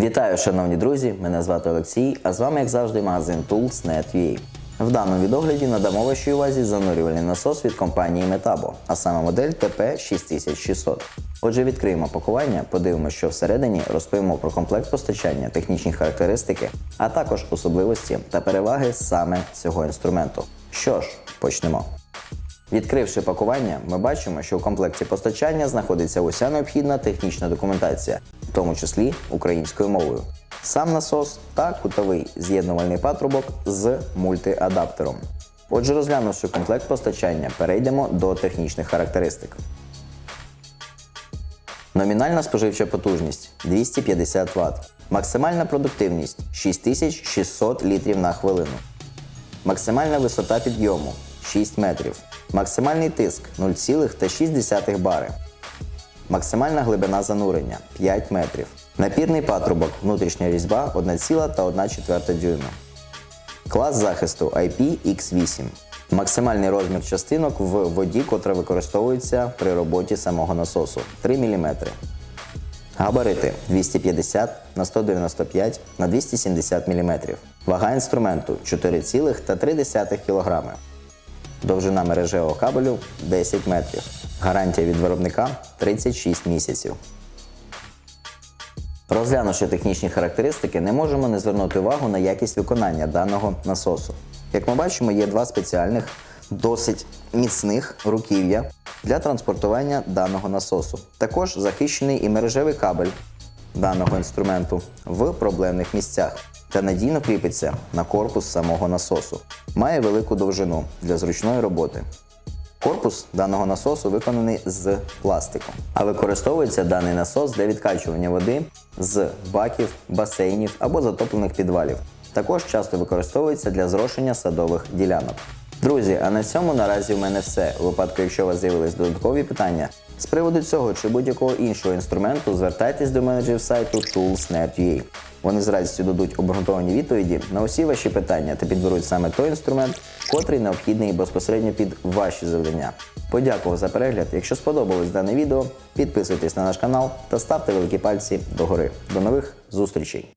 Вітаю, шановні друзі! Мене звати Олексій, а з вами, як завжди, магазин Tools.net.ua. В даному відогляді надамо вашій увазі занурювальний насос від компанії Metabo, а саме модель TP6600. Отже, відкриємо пакування, подивимося, що всередині, розповімо про комплект постачання, технічні характеристики, а також особливості та переваги саме цього інструменту. Що ж, почнемо. Відкривши пакування, ми бачимо, що у комплекті постачання знаходиться уся необхідна технічна документація, в тому числі українською мовою. Сам насос та кутовий з'єднувальний патрубок з мультиадаптером. Отже, розглянувши комплект постачання, перейдемо до технічних характеристик. Номінальна споживча потужність 250 Вт. Максимальна продуктивність 6600 літрів на хвилину. Максимальна висота підйому 6 метрів. Максимальний тиск 0,6 бари. Максимальна глибина занурення 5 метрів. Напірний патрубок, внутрішня різьба 1,1 дюйма. Клас захисту IPX8. Максимальний розмір частинок в воді, котра використовується при роботі самого насосу 3 мм. Габарити 250 на 195 на 270 мм. Вага інструменту 4,3 кг. Довжина мережевого кабелю 10 метрів. Гарантія від виробника 36 місяців. Розглянувши технічні характеристики, не можемо не звернути увагу на якість виконання даного насосу. Як ми бачимо, є два спеціальних, досить міцних руків'я для транспортування даного насосу. Також захищений і мережевий кабель даного інструменту в проблемних місцях та надійно кріпиться на корпус самого насосу. Має велику довжину для зручної роботи. Корпус даного насосу виконаний з пластику, а використовується даний насос для відкачування води з баків, басейнів або затоплених підвалів. Також часто використовується для зрошення садових ділянок. Друзі, а на цьому наразі в мене все. У випадку, якщо у вас з'явились додаткові питання з приводу цього чи будь-якого іншого інструменту, звертайтесь до менеджерів сайту Tools.net.ua. Вони з радістю дадуть обґрунтовані відповіді на усі ваші питання та підберуть саме той інструмент, котрий необхідний безпосередньо під ваші завдання. Подякував за перегляд. Якщо сподобалось дане відео, підписуйтесь на наш канал та ставте великі пальці догори. До нових зустрічей!